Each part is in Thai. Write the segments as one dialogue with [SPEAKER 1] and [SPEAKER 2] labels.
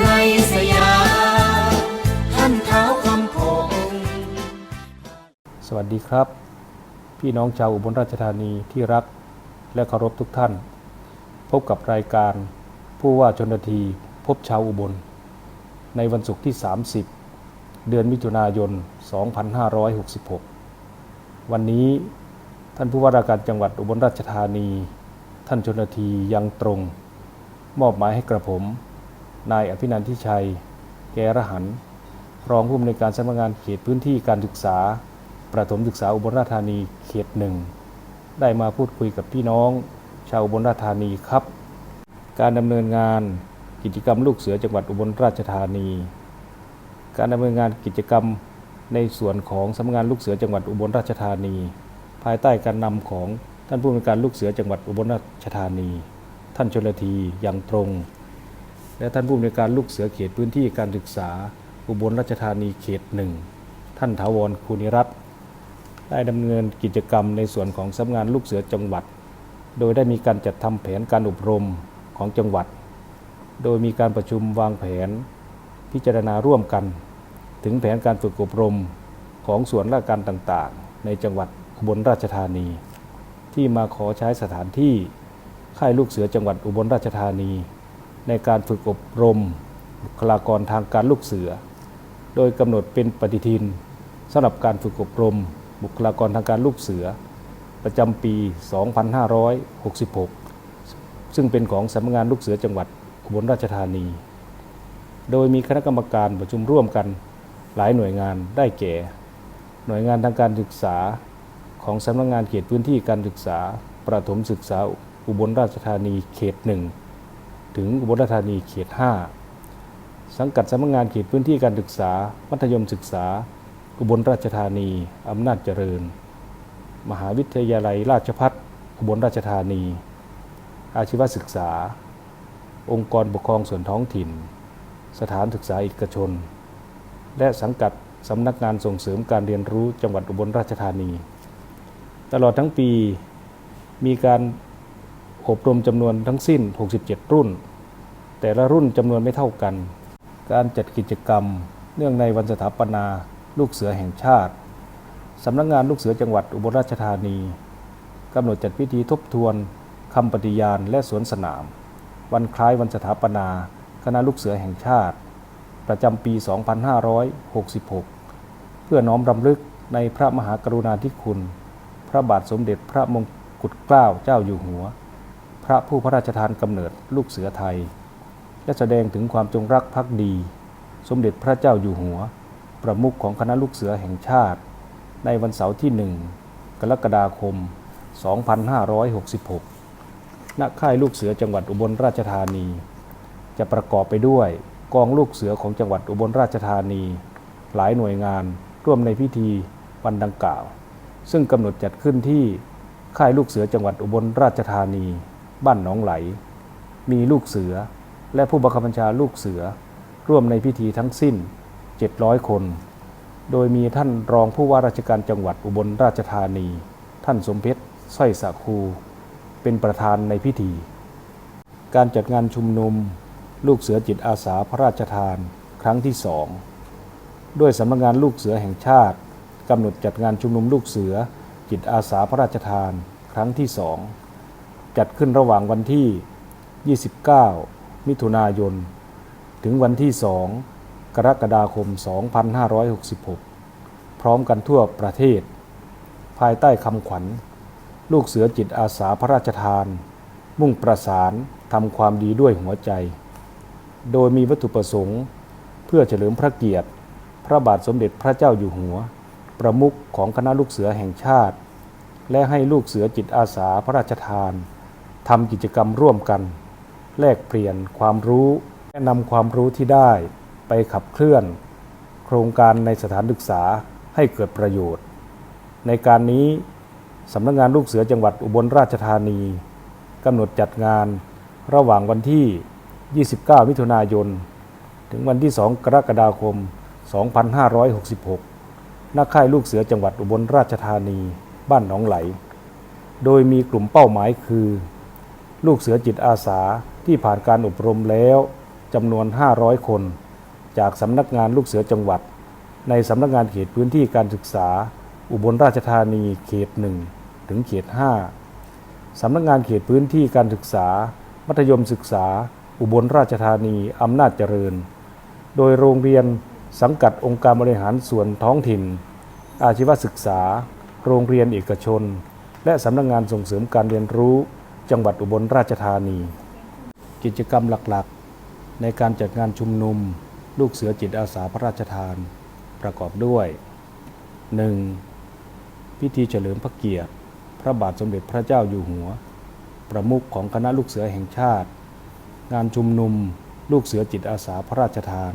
[SPEAKER 1] ในสยามท่านเท้าคำพง
[SPEAKER 2] สวัสดีครับ พี่น้องชาวอุบลราชธานีที่รักและเคารพทุกท่าน พบกับรายการผู้ว่าชนทีพบชาวอุบล ในวันศุกร์ที่ 30 เดือนมิถุนายน 2566 วันนี้ท่านผู้ว่าราชการจังหวัดอุบลราชธานี ท่านชนทียังตรง มอบหมายให้กระผม นายอภินันทิชัย แกระหัน รองผู้อำนวยการสำนักงานเขตพื้นที่การศึกษา ประถมศึกษาอุบลราชธานีเขตหนึ่ง ได้มาพูดคุยกับพี่น้อง ชาวอุบลราชธานีครับ การดำเนินงานกิจกรรมลูกเสือจังหวัดอุบลราชธานี การดำเนินงานกิจกรรมในส่วนของสำนักงานลูกเสือจังหวัดอุบลราชธานี ภายใต้การนำของท่านผู้อำนวยการลูกเสือจังหวัดอุบลราชธานี ท่านชลทียังตรง และท่านผู้อำนวยการลูกเสือเขตพื้นที่การศึกษา อุบลราชธานีเขตหนึ่งท่านถาวรคูณิรัตน์ได้ดำเนินกิจกรรมในส่วนของสำนักงานลูกเสือจังหวัด โดยได้มีการจัดทำแผนการอบรมของจังหวัด โดยมีการประชุมวางแผน พิจารณาร่วมกัน ถึงแผนการฝึกอบรมของส่วนราชการต่างๆ ในจังหวัดอุบลราชธานี ที่มาขอใช้สถานที่ค่ายลูกเสือจังหวัดอุบลราชธานี ในการฝึกอบรมบุคลากรทางการลูกเสือ โดยกำหนดเป็นปฏิทินสำหรับการฝึกอบรม บุคลากรทางการลูกเสือ ประจำปี 2566 ซึ่งเป็นของสำนักงานลูกเสือจังหวัดอุบลราชธานี โดยมีคณะกรรมการประชุมร่วมกันหลายหน่วยงานได้แก่ หน่วยงานทางการศึกษาของสำนักงานเขตพื้นที่การศึกษา ประถมศึกษาอุบลราชธานีเขตหนึ่ง ถึงอุบลราชธานีเขต 5 สังกัดสำนักงานเขตพื้นที่การศึกษา มัธยมศึกษา อุบลราชธานี อำนาจเจริญ มหาวิทยาลัยราชภัฏอุบลราชธานี อาชีวศึกษา องค์กรปกครองส่วนท้องถิ่น สถานศึกษาเอกชน และสังกัดสำนักงานส่งเสริมการเรียนรู้จังหวัดอุบลราชธานี ตลอดทั้งปีมีการ อบรมจำนวนทั้งสิ้น 67 รุ่น แต่ละรุ่นจำนวนไม่เท่ากัน การจัดกิจกรรม เนื่องในวันสถาปนาลูกเสือแห่งชาติสำนักงานลูกเสือจังหวัดอุบลราชธานีกำหนดจัดพิธีทบทวนคำปฏิญาณและสวนสนาม วันคล้ายวันสถาปนา คณะลูกเสือแห่งชาติ ประจำปี 2566 เพื่อน้อมรำลึกในพระมหากรุณาธิคุณ พระบาทสมเด็จพระมงกุฎเกล้าเจ้าอยู่หัว พระผู้พระราชทานกำเนิดลูกเสือไทย และแสดงถึงความจงรักภักดี สมเด็จพระเจ้าอยู่หัว ประมุขของคณะลูกเสือแห่งชาติ ในวันเสาร์ที่1กรกฎาคม 2566 ณ ค่ายลูกเสือจังหวัดอุบลราชธานี จะประกอบไปด้วยกองลูกเสือของจังหวัดอุบลราชธานี หลายหน่วยงานร่วมในพิธีวันดังกล่าว ซึ่งกำหนดจัดขึ้นที่ค่ายลูกเสือจังหวัดอุบลราชธานี บ้านหนองไหล มีลูกเสือและผู้บังคับบัญชาลูกเสือ ร่วมในพิธีทั้งสิ้น 700 คน โดยมีท่านรองผู้ว่าราชการจังหวัดอุบลราชธานี ท่านสมเพชรสร้อยสะคู เป็นประธานในพิธี การจัดงานชุมนุม ลูกเสือจิตอาสาพระราชทาน ครั้งที่สองด้วยสำนักงานลูกเสือแห่งชาติกำหนดจัดงานชุมนุมลูกเสือจิตอาสาพระราชทาน ครั้งที่สอง จัดขึ้นระหว่างวันที่ 29 มิถุนายน ถึงวันที่ 2 กรกฎาคม 2566 พร้อมกันทั่วประเทศ ภายใต้คำขวัญ ลูกเสือจิตอาสาพระราชทาน มุ่งประสานทำความดีด้วยหัวใจ โดยมีวัตถุประสงค์ เพื่อเฉลิมพระเกียรติ พระบาทสมเด็จพระเจ้าอยู่หัว ประมุขของคณะลูกเสือแห่งชาติ และให้ลูกเสือจิตอาสาพระราชทาน ทำกิจกรรมร่วมกัน แลกเปลี่ยนความรู้และนำความรู้ที่ได้ไปขับเคลื่อน โครงการในสถานศึกษาให้เกิดประโยชน์ ในการนี้สำนักงานลูกเสือจังหวัดอุบลราชธานีกำหนดจัดงานระหว่างวันที่ 29 มิถุนายน ถึงวันที่ 2 กรกฎาคม 2566 ณ ค่ายลูกเสือจังหวัดอุบลราชธานี บ้านหนองไหล โดยมีกลุ่มเป้าหมายคือ ลูกเสือจิตอาสาที่ผ่านการอบรมแล้วจำนวน 500 คน จากสำนักงานลูกเสือจังหวัด ในสำนักงานเขตพื้นที่การศึกษา อุบลราชธานีเขต 1 ถึงเขต 5 สำนักงานเขตพื้นที่การศึกษา มัธยมศึกษา อุบลราชธานีอำนาจเจริญ โดยโรงเรียนสังกัดองค์การบริหารส่วนท้องถิ่น อาชีวศึกษา โรงเรียนเอกชน และสำนักงานส่งเสริมการเรียนรู้ จังหวัดอุบลราชธานี กิจกรรมหลักๆ ในการจัดงานชุมนุม ลูกเสือจิตอาสาพระราชทาน ประกอบด้วย 1. พิธีเฉลิมพระเกียรติ พระบาทสมเด็จพระเจ้าอยู่หัว ประมุขของคณะลูกเสือแห่งชาติ งานชุมนุม ลูกเสือจิตอาสาพระราชทาน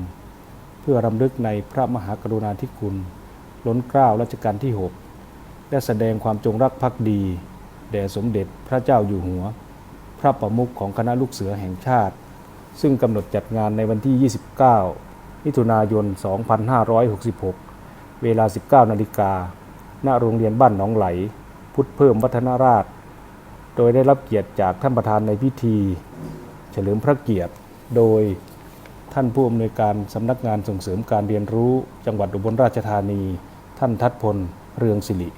[SPEAKER 2] เพื่อรำลึกในพระมหากรุณาธิคุณ ล้นเกล้ารัชกาลที่ 6 และแสดงความจงรักภักดี แด่สมเด็จพระเจ้าอยู่หัว พระประมุขของคณะลูกเสือแห่งชาติ ซึ่งกำหนดจัดงานในวันที่ 29 มิถุนายน 2566 เวลา 19 นาฬิกา ณ โรงเรียนบ้านหนองไหล พุทธเพิ่มวัฒนราช โดยได้รับเกียรติจากท่านประธานในพิธี เฉลิมพระเกียรติ โดยท่านผู้อำนวยการสำนักงานส่งเสริมการเรียนรู้จังหวัดอุบลราชธานี ท่านทัดพล เรืองศิริ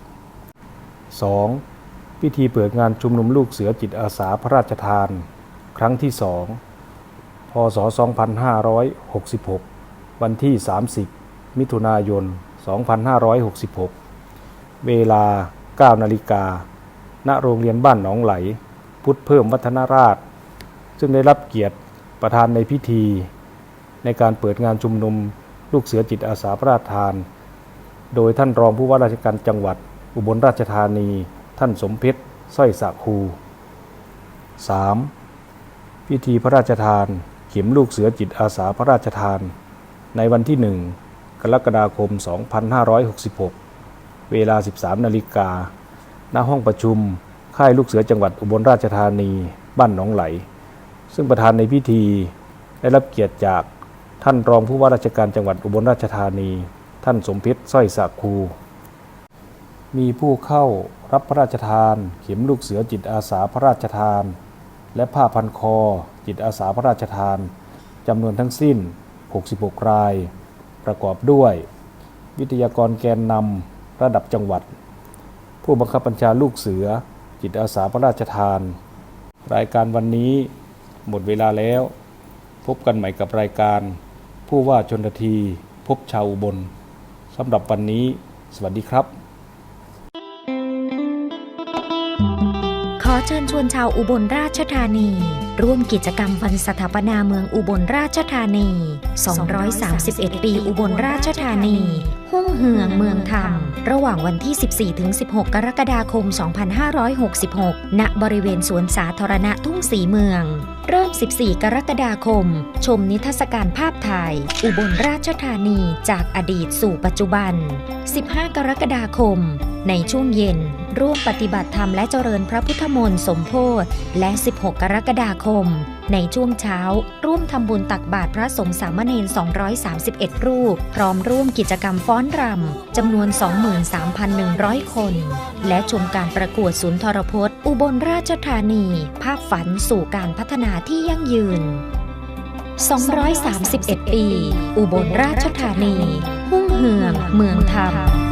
[SPEAKER 2] 2. พิธีเปิดงานชุมนุมลูกเสือจิตอาสาพระราชทาน ครั้งที่2พศ 2566 วันที่ 30 มิถุนายน 2566 เวลา 9 นาฬิกา ณ โรงเรียนบ้านหนองไหล พุทธเพิ่มวัฒนราช ซึ่งได้รับเกียรติประธานในพิธี ในการเปิดงานชุมนุมลูกเสือจิตอาสาพระราชทาน โดยท่านรองผู้ว่าราชการจังหวัดอุบลราชธานี ท่านสมเพชรสร้อยสะคู 3. พิธีพระราชทาน เข็มลูกเสือจิตอาสาพระราชทาน ในวันที่ 1 กรกฎาคม 2566 เวลา 13 นาฬิกา ณ ห้องประชุม ค่ายลูกเสือจังหวัดอุบลราชธานี บ้านหนองไหล ซึ่งประธานในพิธีได้รับเกียรติจากท่านรองผู้ว่าราชการจังหวัดอุบลราชธานี ท่านสมพชรสร้อยสะคู มีผู้เข้า รับพระราชทาน เข็มลูกเสือจิตอาสาพระราชทาน และผ้าพันคอ จิตอาสาพระราชทานจำนวนทั้งสิ้น 66 ราย ประกอบด้วย วิทยากรแกนนำระดับจังหวัด ผู้บังคับบัญชาลูกเสือ จิตอาสาพระราชทาน รายการวันนี้หมดเวลาแล้ว พบกันใหม่กับรายการ ผู้ว่าชนทีพบชาวอุบลสำหรับวันนี้ สวัสดีครับ
[SPEAKER 3] อเชิญชวนชาวอุบลราชธานี ร่วมกิจกรรมวันสถาปนาเมืองอุบลราชธานี 231 ปีอุบลราชธานีหุ่งเหืองเมืองธรรม ระหว่างวันที่ 14-16 กรกฎาคม 2566 ณ บริเวณสวนสาธารณะทุ่งสีเมือง เริ่ม 14 กรกฎาคม ชมนิทรรศการภาพถ่าย อุบลราชธานีจากอดีตสู่ปัจจุบัน 15 กรกฎาคม ในช่วงเย็น ร่วมปฏิบัติธรรมและเจริญพระพุทธมนต์สมโพธิและ 16 กรกฎาคม ในช่วงเช้า ร่วมทำบุญตักบาตรพระสงฆ์สามเณร 231 รูป พร้อมร่วมกิจกรรมฟ้อนรำจำนวน 23,100 คน และชมการประกวดศูนย์ทรพจน์ อุบลราชธานี ภาพฝันสู่การพัฒนาที่ยั่งยืน 231 ปี อุบลราชธานี หุ่งเหือง เมืองธรรม